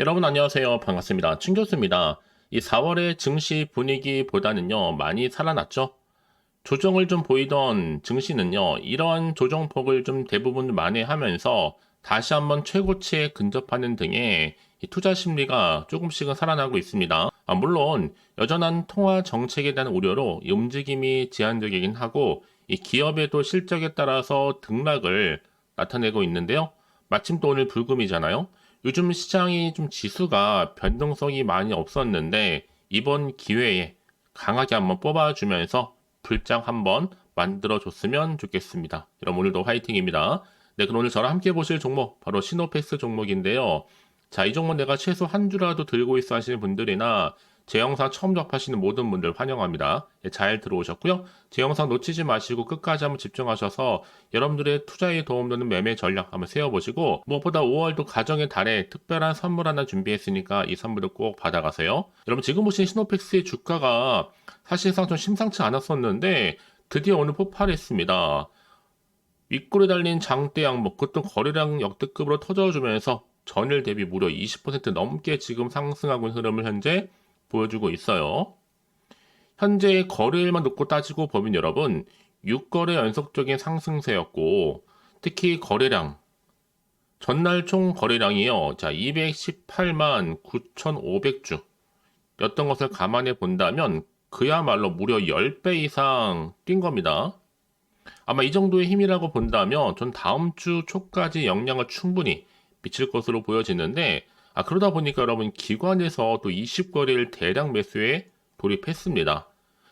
여러분 안녕하세요. 반갑습니다. 춘 교수입니다. 이 4월의 증시 분위기보다는요, 많이 살아났죠? 조정을 좀 보이던 증시는요, 이러한 조정폭을 좀 대부분 만회하면서 다시 한번 최고치에 근접하는 등의 이 투자 심리가 조금씩은 살아나고 있습니다. 아, 물론 여전한 통화 정책에 대한 우려로 이 움직임이 제한적이긴 하고 이 기업에도 실적에 따라서 등락을 나타내고 있는데요. 마침 또 오늘 불금이잖아요. 요즘 시장이 좀 지수가 변동성이 많이 없었는데 이번 기회에 강하게 한번 뽑아주면서 불장 한번 만들어줬으면 좋겠습니다. 그럼 오늘도 화이팅입니다. 네, 그럼 오늘 저랑 함께 보실 종목 바로 시노펙스 종목인데요. 자, 이 종목 내가 최소 한 주라도 들고 있어 하시는 분들이나 제 영상 처음 접하시는 모든 분들 환영합니다. 예, 잘 들어오셨고요. 제 영상 놓치지 마시고 끝까지 한번 집중하셔서 여러분들의 투자에 도움되는 매매 전략 한번 세워보시고 무엇보다 5월도 가정의 달에 특별한 선물 하나 준비했으니까 이 선물도 꼭 받아가세요. 여러분 지금 보신 시노펙스의 주가가 사실상 좀 심상치 않았었는데 드디어 오늘 폭발했습니다. 윗골에 달린 장대 양목 그것도 거래량 역대급으로 터져주면서 전일 대비 무려 20% 넘게 지금 상승하고 있는 흐름을 현재 보여주고 있어요. 현재 거래일만 놓고 따지고 보면 여러분 6거래 연속적인 상승세였고 특히 거래량 전날 총 거래량이요. 자, 218만 9,500주 였던 것을 감안해 본다면 그야말로 무려 10배 이상 뛴 겁니다. 아마 이 정도의 힘이라고 본다면 전 다음 주 초까지 영향을 충분히 미칠 것으로 보여지는데 아, 그러다 보니까 여러분 기관에서 또 20거래일 대량 매수에 돌입했습니다.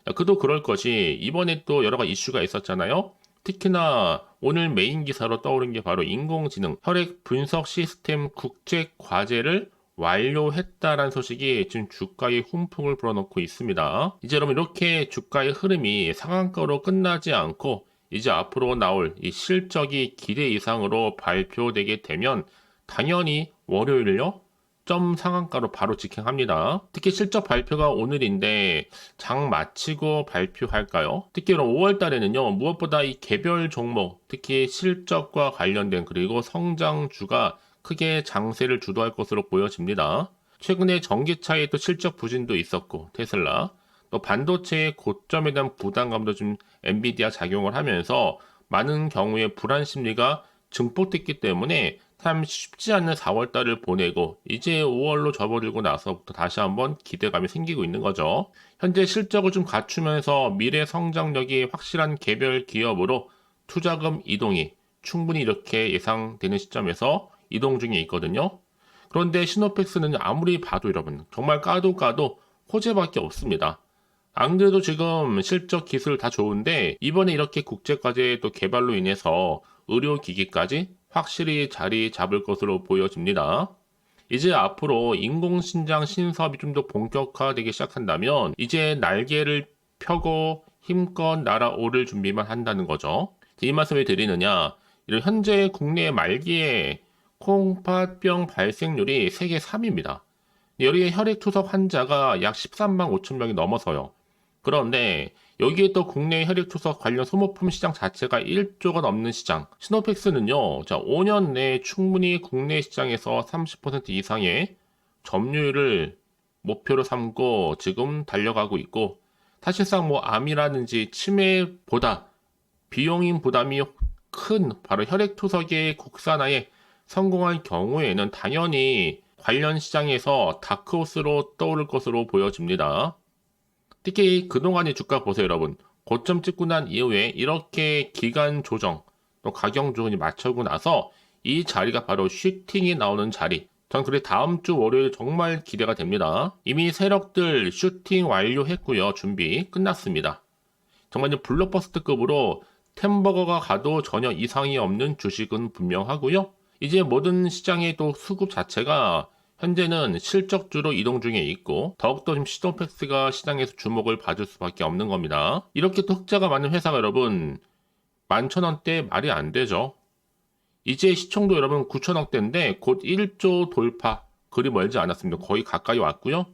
야, 그도 그럴 것이 이번에 또 여러 가지 이슈가 있었잖아요. 특히나 오늘 메인 기사로 떠오른 게 바로 인공지능 혈액 분석 시스템 국제 과제를 완료했다라는 소식이 지금 주가에 훈풍을 불어넣고 있습니다. 이제 여러분 이렇게 주가의 흐름이 상한가로 끝나지 않고 이제 앞으로 나올 이 실적이 기대 이상으로 발표되게 되면 당연히 월요일요 점 상한가로 바로 직행합니다. 특히 실적 발표가 오늘인데 장 마치고 발표할까요? 특히 5월 달에는요 무엇보다 이 개별 종목 특히 실적과 관련된 그리고 성장주가 크게 장세를 주도할 것으로 보여집니다. 최근에 전기차에 또 실적 부진도 있었고 테슬라 또 반도체의 고점에 대한 부담감도 좀 엔비디아 작용을 하면서 많은 경우에 불안 심리가 증폭됐기 때문에 참 쉽지 않은 4월달을 보내고 이제 5월로 접어들고 나서부터 다시 한번 기대감이 생기고 있는 거죠. 현재 실적을 좀 갖추면서 미래 성장력이 확실한 개별 기업으로 투자금 이동이 충분히 이렇게 예상되는 시점에서 이동 중에 있거든요. 그런데 시노펙스는 아무리 봐도 여러분 정말 까도 까도 호재밖에 없습니다. 안 그래도 지금 실적 기술 다 좋은데 이번에 이렇게 국제과제 또 개발로 인해서 의료기기까지 확실히 자리 잡을 것으로 보여집니다. 이제 앞으로 인공신장 신사업이 좀 더 본격화되기 시작한다면 이제 날개를 펴고 힘껏 날아오를 준비만 한다는 거죠. 이 말씀을 드리느냐? 이런 현재 국내 말기에 콩팥병 발생률이 세계 3위입니다. 여기에 혈액투석 환자가 약 13만 5천 명이 넘어서요. 그런데 여기에 또 국내 혈액투석 관련 소모품 시장 자체가 1조가 넘는 시장. 시노펙스는요, 자, 5년 내에 충분히 국내 시장에서 30% 이상의 점유율을 목표로 삼고 지금 달려가고 있고, 사실상 뭐 암이라든지 치매보다 비용인 부담이 큰 바로 혈액투석의 국산화에 성공할 경우에는 당연히 관련 시장에서 다크호스로 떠오를 것으로 보여집니다. 특히 그동안의 주가 보세요, 여러분. 고점 찍고 난 이후에 이렇게 기간 조정, 또 가격 조정이 맞춰고 나서 이 자리가 바로 슈팅이 나오는 자리. 전 그래 다음 주 월요일 정말 기대가 됩니다. 이미 세력들 슈팅 완료했고요. 준비 끝났습니다. 정말 이제 블록버스트급으로 템버거가 가도 전혀 이상이 없는 주식은 분명하고요. 이제 모든 시장의 또 수급 자체가 현재는 실적주로 이동 중에 있고 더욱더 지금 시도팩스가 시장에서 주목을 받을 수밖에 없는 겁니다. 이렇게 또 흑자가 많은 회사가 여러분 만천원대 말이 안 되죠. 이제 시총도 여러분 9천억대인데 곧 1조 돌파 그리 멀지 않았습니다. 거의 가까이 왔고요.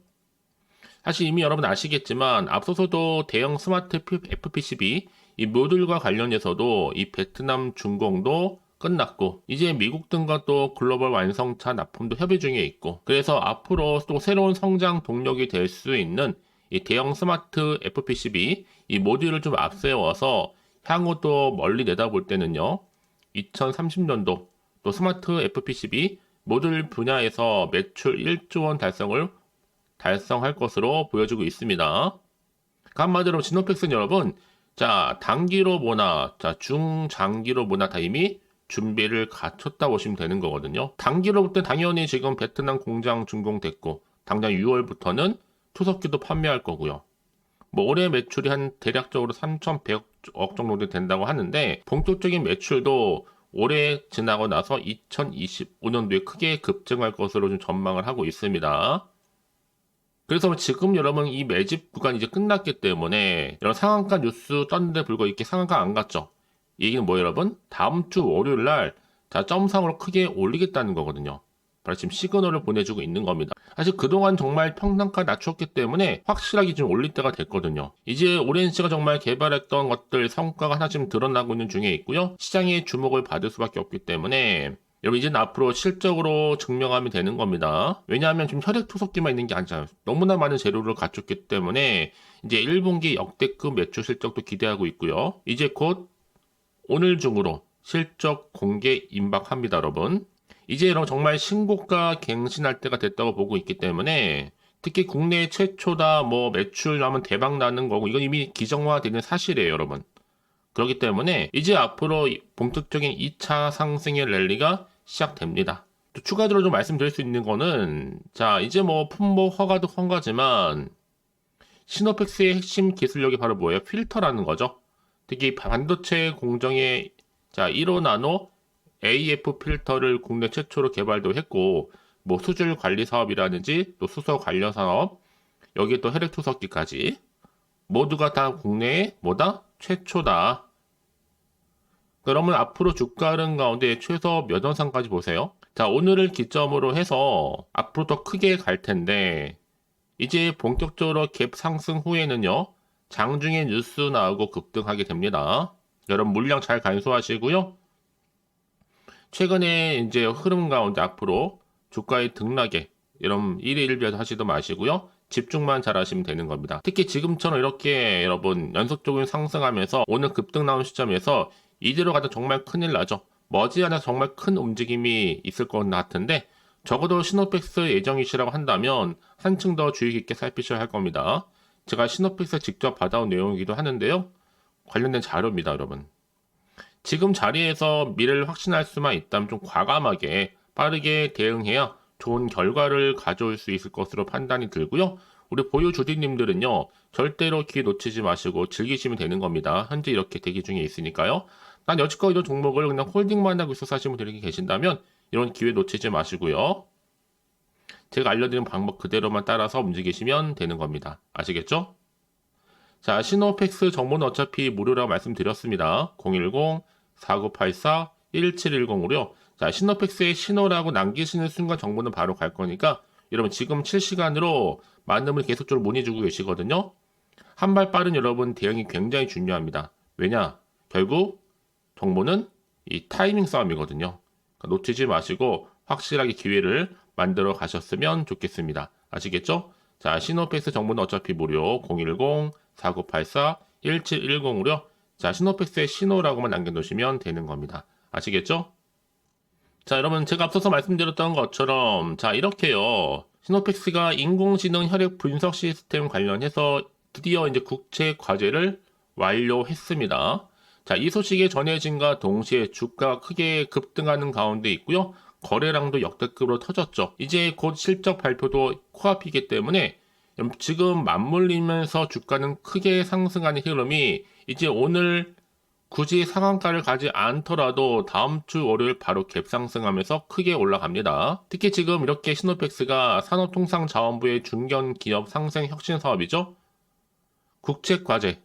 사실 이미 여러분 아시겠지만 앞서서도 대형 스마트 FPCB 이 모듈과 관련해서도 이 베트남 중공도 끝났고 이제 미국 등과 또 글로벌 완성차 납품도 협의 중에 있고 그래서 앞으로 또 새로운 성장 동력이 될 수 있는 이 대형 스마트 FPCB 이 모듈을 좀 앞세워서 향후 또 멀리 내다볼 때는요 2030년도 또 스마트 FPCB 모듈 분야에서 매출 1조 원 달성을 달성할 것으로 보여지고 있습니다. 그 한마디로 시노펙스는 여러분 자 단기로 보나 자 중장기로 보나 다 이미 준비를 갖췄다 보시면 되는 거거든요. 단기로 볼 때 당연히 지금 베트남 공장 준공됐고 당장 6월부터는 투석기도 판매할 거고요. 뭐 올해 매출이 한 대략적으로 3,100억 정도 된다고 하는데 본격적인 매출도 올해 지나고 나서 2025년도에 크게 급증할 것으로 좀 전망을 하고 있습니다. 그래서 지금 여러분 이 매집 구간이 이제 끝났기 때문에 이런 상한가 뉴스 떴는데 불구하고 이렇게 상한가 안 갔죠. 이 얘기는 뭐 여러분? 다음 주 월요일 날 자, 점상으로 크게 올리겠다는 거거든요. 바로 지금 시그널을 보내주고 있는 겁니다. 사실 그동안 정말 평단가 낮췄기 때문에 확실하게 좀 올릴 때가 됐거든요. 이제 오렌지가 정말 개발했던 것들 성과가 하나씩 드러나고 있는 중에 있고요. 시장의 주목을 받을 수밖에 없기 때문에 여러분 이제는 앞으로 실적으로 증명하면 되는 겁니다. 왜냐하면 지금 혈액 투석기만 있는 게 아니잖아요. 너무나 많은 재료를 갖췄기 때문에 이제 1분기 역대급 매출 실적도 기대하고 있고요. 이제 곧 오늘 중으로 실적 공개 임박합니다, 여러분. 이제 여러분 정말 신고가 갱신할 때가 됐다고 보고 있기 때문에 특히 국내 최초다 뭐 매출 나면 대박 나는 거고 이건 이미 기정화되는 사실이에요, 여러분. 그렇기 때문에 이제 앞으로 본격적인 2차 상승의 랠리가 시작됩니다. 또 추가적으로 좀 말씀드릴 수 있는 거는 자 이제 뭐 품목 허가도 허가지만 시노펙스의 핵심 기술력이 바로 뭐예요? 필터라는 거죠. 특히 반도체 공정의 자 1호 나노 AF 필터를 국내 최초로 개발도 했고 뭐 수질 관리 사업이라든지 또 수소 관련 사업 여기에 또 혈액 투석기까지 모두가 다 국내에 뭐다 최초다. 그러면 앞으로 주가 흐름 가운데 최소 몇 원상까지 보세요. 자 오늘을 기점으로 해서 앞으로 더 크게 갈 텐데 이제 본격적으로 갭 상승 후에는요 장중에 뉴스 나오고 급등하게 됩니다. 여러분 물량 잘 간소하시고요. 최근에 이제 흐름 가운데 앞으로 주가의 등락에 여러분 1일 1별 하시도 마시고요. 집중만 잘 하시면 되는 겁니다. 특히 지금처럼 이렇게 여러분 연속적으로 상승하면서 오늘 급등 나온 시점에서 이대로 가다 정말 큰일 나죠. 머지않아 정말 큰 움직임이 있을 것 같은데 적어도 시노펙스 예정이시라고 한다면 한층 더 주의 깊게 살피셔야 할 겁니다. 제가 시노펙스 직접 받아온 내용이기도 하는데요. 관련된 자료입니다, 여러분. 지금 자리에서 미래를 확신할 수만 있다면 좀 과감하게 빠르게 대응해야 좋은 결과를 가져올 수 있을 것으로 판단이 들고요. 우리 보유 주디님들은요, 절대로 기회 놓치지 마시고 즐기시면 되는 겁니다. 현재 이렇게 대기 중에 있으니까요. 난 여지껏 이런 종목을 그냥 홀딩만 하고 있어서 하시는 분들이 계신다면 이런 기회 놓치지 마시고요. 제가 알려드린 방법 그대로만 따라서 움직이시면 되는 겁니다. 아시겠죠? 자, 시노펙스 정보는 어차피 무료라고 말씀드렸습니다. 010-4984-1710으로요. 자, 시노펙스의 신호라고 남기시는 순간 정보는 바로 갈 거니까 여러분 지금 7시간으로 많은 분이 계속적으로 문의주고 계시거든요. 한 발 빠른 여러분 대응이 굉장히 중요합니다. 왜냐? 결국 정보는 이 타이밍 싸움이거든요. 그러니까 놓치지 마시고 확실하게 기회를 만들어 가셨으면 좋겠습니다. 아시겠죠? 자, 시노펙스 정보는 어차피 무료 010-4984-1710으로요. 자, 시노펙스의 신호라고만 남겨놓으시면 되는 겁니다. 아시겠죠? 자, 여러분, 제가 앞서서 말씀드렸던 것처럼, 자, 이렇게요. 시노펙스가 인공지능 혈액 분석 시스템 관련해서 드디어 이제 국제 과제를 완료했습니다. 자, 이 소식이 전해진과 동시에 주가가 크게 급등하는 가운데 있고요. 거래량도 역대급으로 터졌죠. 이제 곧 실적 발표도 코앞이기 때문에 지금 맞물리면서 주가는 크게 상승하는 흐름이 이제 오늘 굳이 상한가를 가지 않더라도 다음 주 월요일 바로 갭 상승하면서 크게 올라갑니다. 특히 지금 이렇게 시노펙스가 산업통상자원부의 중견 기업 상생 혁신 사업이죠. 국책 과제,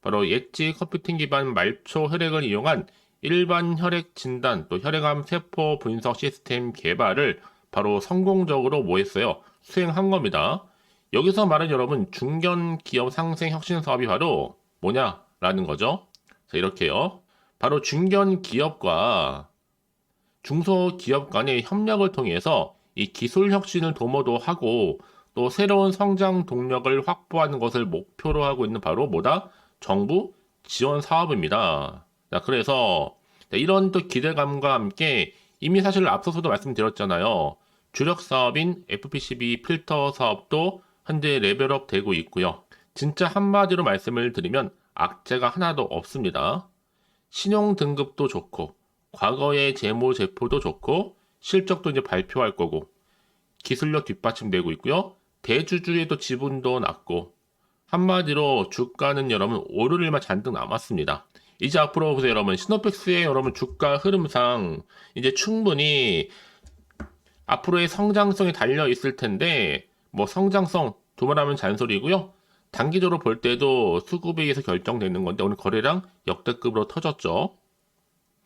바로 엣지 컴퓨팅 기반 말초 혈액을 이용한 일반 혈액 진단 또 혈액암 세포 분석 시스템 개발을 바로 성공적으로 뭐 했어요? 수행한 겁니다. 여기서 말은 여러분 중견 기업 상생 혁신 사업이 바로 뭐냐라는 거죠. 자, 이렇게요. 바로 중견 기업과 중소기업 간의 협력을 통해서 이 기술 혁신을 도모도 하고 또 새로운 성장 동력을 확보하는 것을 목표로 하고 있는 바로 뭐다? 정부 지원 사업입니다. 자, 그래서 이런 또 기대감과 함께 이미 사실 앞서서도 말씀드렸잖아요. 주력 사업인 FPCB 필터 사업도 현재 레벨업 되고 있고요. 진짜 한마디로 말씀을 드리면 악재가 하나도 없습니다. 신용 등급도 좋고 과거의 재무 제표도 좋고 실적도 이제 발표할 거고 기술력 뒷받침되고 있고요. 대주주에도 지분도 낮고 한마디로 주가는 여러분 오를 일만 잔뜩 남았습니다. 이제 앞으로 보세요 여러분 시노펙스의 여러분 주가 흐름상 이제 충분히 앞으로의 성장성이 달려 있을 텐데 뭐 성장성 두말하면 잔소리고요. 단기적으로 볼 때도 수급에 의해서 결정되는 건데 오늘 거래량 역대급으로 터졌죠.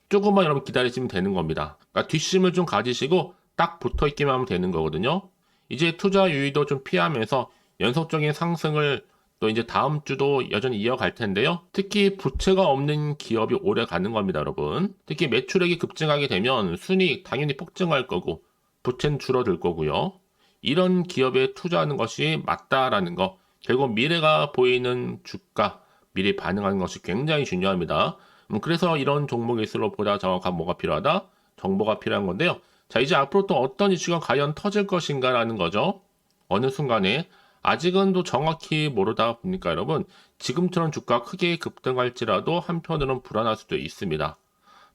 조금만 여러분 기다리시면 되는 겁니다. 그러니까 뒷심을 좀 가지시고 딱 붙어 있기만 하면 되는 거거든요. 이제 투자 유의도 좀 피하면서 연속적인 상승을 또 이제 다음 주도 여전히 이어갈 텐데요. 특히 부채가 없는 기업이 오래 가는 겁니다, 여러분. 특히 매출액이 급증하게 되면 순이익 당연히 폭증할 거고 부채는 줄어들 거고요. 이런 기업에 투자하는 것이 맞다라는 거. 결국 미래가 보이는 주가, 미래 반응하는 것이 굉장히 중요합니다. 음, 그래서 이런 종목일수록 보다 정확한 뭐가 필요하다? 정보가 필요한 건데요. 자, 이제 앞으로 또 어떤 이슈가 과연 터질 것인가라는 거죠. 어느 순간에 아직은 또 정확히 모르다 보니까 여러분 지금처럼 주가 크게 급등할지라도 한편으로는 불안할 수도 있습니다.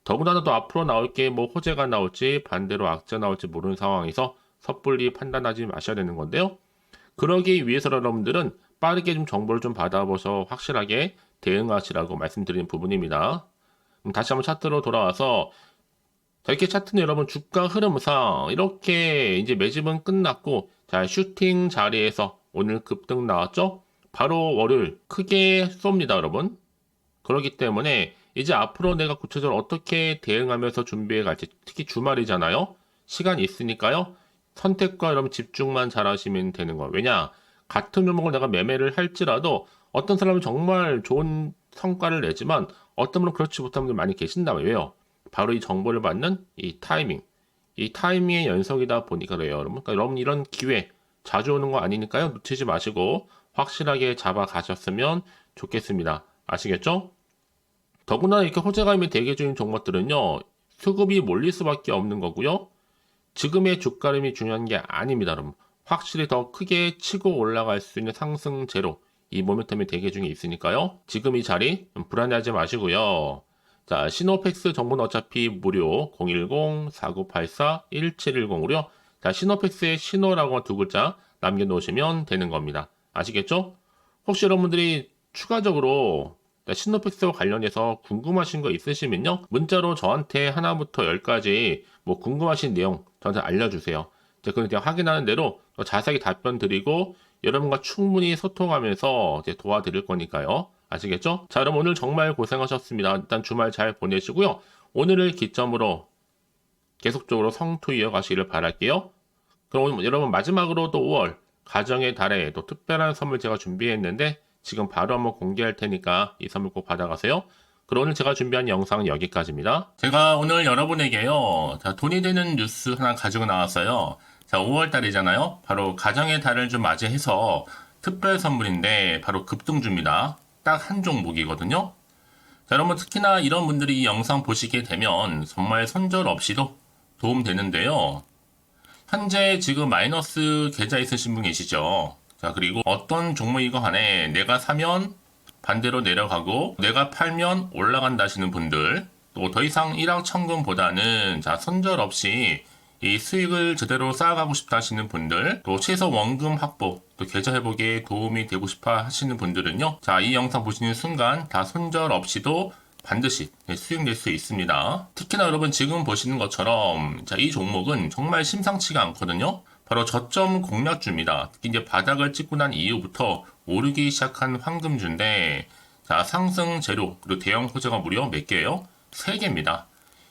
더군다나 또 앞으로 나올 게 뭐 호재가 나올지 반대로 악재 나올지 모르는 상황에서 섣불리 판단하지 마셔야 되는 건데요. 그러기 위해서 여러분들은 빠르게 좀 정보를 좀 받아보셔 확실하게 대응하시라고 말씀드리는 부분입니다. 다시 한번 차트로 돌아와서 자, 이렇게 차트는 여러분 주가 흐름상 이렇게 이제 매집은 끝났고 자 슈팅 자리에서 오늘 급등 나왔죠? 바로 월요일 크게 쏩니다 여러분. 그렇기 때문에 이제 앞으로 내가 구체적으로 어떻게 대응하면서 준비해 갈지 특히 주말이잖아요. 시간 있으니까요. 선택과 여러분 집중만 잘 하시면 되는 거예요. 왜냐? 같은 종목을 내가 매매를 할지라도 어떤 사람은 정말 좋은 성과를 내지만 어떤 분은 그렇지 못한 분들 많이 계신다. 왜요? 바로 이 정보를 받는 이 타이밍. 이 타이밍의 연속이다 보니까 그래요, 여러분. 그러니까 여러분 이런 기회 자주 오는 거 아니니까요. 놓치지 마시고 확실하게 잡아 가셨으면 좋겠습니다. 아시겠죠? 더구나 이렇게 호재감이 대기 중인 종목들은요. 수급이 몰릴 수밖에 없는 거고요. 지금의 주가름이 중요한 게 아닙니다, 여러분. 확실히 더 크게 치고 올라갈 수 있는 상승제로 이 모멘텀이 대기 중에 있으니까요. 지금 이 자리 불안해하지 마시고요. 자, 시노펙스 정보는 어차피 무료 010-4984-1710으로요. 자, 시노펙스의 시노라고 두 글자 남겨놓으시면 되는 겁니다. 아시겠죠? 혹시 여러분들이 추가적으로 시노펙스와 관련해서 궁금하신 거 있으시면요. 문자로 저한테 하나부터 열까지 뭐 궁금하신 내용 저한테 알려주세요. 제가 그걸 그냥 확인하는 대로 더 자세하게 답변 드리고 여러분과 충분히 소통하면서 이제 도와드릴 거니까요. 아시겠죠? 자, 그럼 오늘 정말 고생하셨습니다. 일단 주말 잘 보내시고요. 오늘을 기점으로 계속적으로 성투 이어가시기를 바랄게요. 그럼 여러분 마지막으로 또 5월 가정의 달에 또 특별한 선물 제가 준비했는데 지금 바로 한번 공개할 테니까 이 선물 꼭 받아가세요. 그럼 오늘 제가 준비한 영상은 여기까지입니다. 제가 오늘 여러분에게요. 자, 돈이 되는 뉴스 하나 가지고 나왔어요. 자, 5월 달이잖아요. 바로 가정의 달을 좀 맞이해서 특별 선물인데 바로 급등주입니다. 딱 한 종목이거든요. 자, 여러분 특히나 이런 분들이 이 영상 보시게 되면 정말 손절 없이도 도움 되는데요. 현재 지금 마이너스 계좌 있으신 분 계시죠? 자, 그리고 어떤 종목이건 간에 내가 사면 반대로 내려가고 내가 팔면 올라간다 하시는 분들 또 더 이상 일확천금보다는 자, 손절 없이 이 수익을 제대로 쌓아가고 싶다 하시는 분들, 또 최소 원금 확보, 또 계좌 회복에 도움이 되고 싶어 하시는 분들은요. 자, 이 영상 보시는 순간 다 손절 없이도 반드시 수익 낼 수 있습니다. 특히나 여러분 지금 보시는 것처럼 자, 이 종목은 정말 심상치가 않거든요. 바로 저점 공략주입니다. 특히 이제 바닥을 찍고 난 이후부터 오르기 시작한 황금주인데 자, 상승 재료 그리고 대형 호재가 무려 몇 개예요? 3개입니다.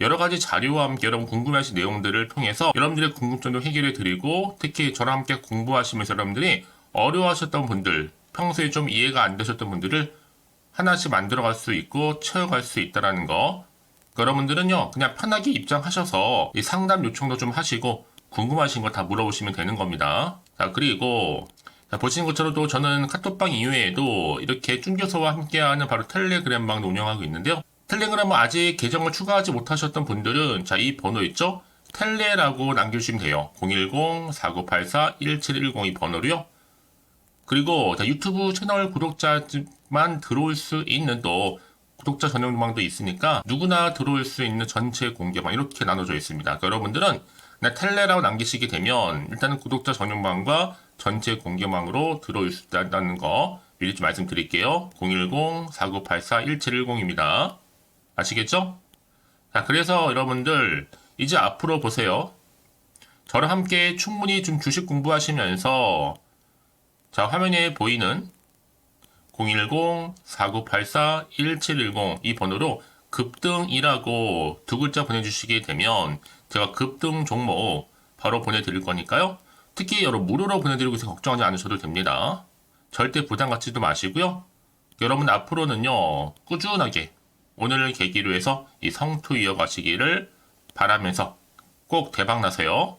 여러 가지 자료와 함께 여러분 궁금하신 내용들을 통해서 여러분들의 궁금증도 해결해 드리고 특히 저랑 함께 공부하시면서 여러분들이 어려워하셨던 분들, 평소에 좀 이해가 안 되셨던 분들을 하나씩 만들어갈 수 있고 채워갈 수 있다라는 거. 여러분들은요, 그냥 편하게 입장하셔서 이 상담 요청도 좀 하시고 궁금하신 거 다 물어보시면 되는 겁니다. 자, 그리고 자, 보시는 것처럼 또 저는 카톡방 이외에도 이렇게 쭝교서와 함께하는 바로 텔레그램방도 운영하고 있는데요. 텔레그램은 아직 계정을 추가하지 못하셨던 분들은 자, 이 번호 있죠? 텔레라고 남겨주시면 돼요. 010-4984-1710 이 번호로요. 그리고 자, 유튜브 채널 구독자만 들어올 수 있는 또 구독자 전용방도 있으니까 누구나 들어올 수 있는 전체 공개방 이렇게 나눠져 있습니다. 그러니까 여러분들은 그냥 텔레라고 남기시게 되면 일단은 구독자 전용방과 전체 공개망으로 들어올 수 있다는 거 미리 좀 말씀드릴게요. 010-4984-1710입니다. 아시겠죠? 자, 그래서 여러분들 이제 앞으로 보세요. 저랑 함께 충분히 좀 주식 공부하시면서 자, 화면에 보이는 010-4984-1710 이 번호로 급등이라고 두 글자 보내주시게 되면 제가 급등 종목 바로 보내드릴 거니까요. 특히 여러분 무료로 보내드리고 있어 걱정하지 않으셔도 됩니다. 절대 부담 갖지도 마시고요. 여러분 앞으로는요 꾸준하게 오늘을 계기로 해서 이 성투 이어가시기를 바라면서 꼭 대박 나세요.